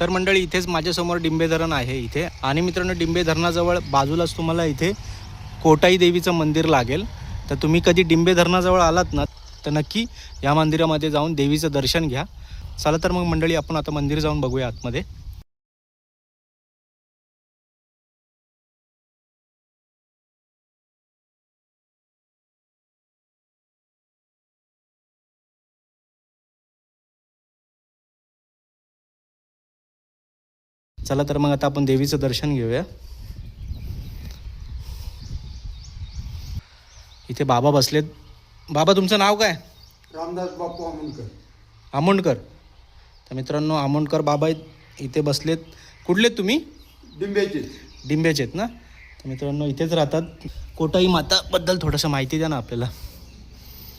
तर मंडळी इथेच माझ्यासमोर डिंबे धरण आहे इथे. आणि मित्रांनो डिंबे धरणाजवळ बाजूलाच तुम्हाला इथे कोटाई देवीचं मंदिर लागेल. तर तुम्ही कधी डिंबे धरणाजवळ आलात ना तर नक्की या मंदिरामध्ये जाऊन देवीचं दर्शन घ्या. चला तर मग मंडळी आपण आता मंदिर जाऊन बघूया आतमध्ये. चला तर मग आता आपण देवीचं दर्शन घेऊया. इथे बाबा बसलेत. बाबा तुमचं नाव काय? रामदास बापू आमोणकर. आमोंडकर तर मित्रांनो आमोंडकर बाबा आहेत इथे बसलेत. कुठलेत तुम्ही? डिंब्याचे. डिंब्याचे आहेत ना? तर मित्रांनो इथेच राहतात. कोटाई माताबद्दल थोडंसं माहिती द्या ना आपल्याला.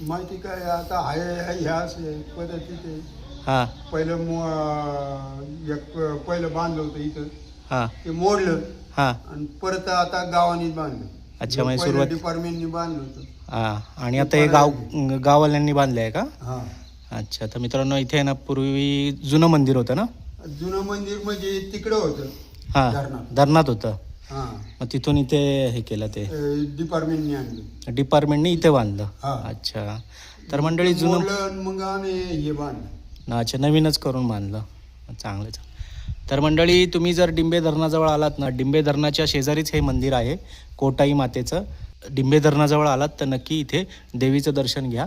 माहिती काय आता आहे ह्या पद्धतीचे हां. पहिलं मो एक पहिलं बांधलं होतं इथं. हां. ते मोडलं. हां. आणि परत आता गावानीच बांधलं. अच्छा, म्हणजे सुरुवात- डिपार्टमेंटनी बांधलं होतं. हां. आणि आता हे गाव गाववाल्यांनी बांधलं आहे का? हा. अच्छा तर मित्रांनो इथे आहे ना पूर्वी जुनं मंदिर होतं ना? जुनं मंदिर म्हणजे तिकडं होतं. हां. धरणात. धरणात होतं. हा. मग तिथून इथे हे केलं ते. डिपार्टमेंटनी आणलं. डिपार्टमेंटने इथे बांधलं. हा. अच्छा. तर मंडळी जुनं मोडलं आणि मग आम्ही हे बांधलं. ना अच्छा नवीनच करून मानलं. चांगलं चांगलं. तर मंडळी तुम्ही जर डिंबे धरणाजवळ आलात ना डिंबे धरणाच्या शेजारीच हे मंदिर आहे कोटाई मातेचं. डिंबे धरणाजवळ आलात तर नक्की इथे देवीचं दर्शन घ्या.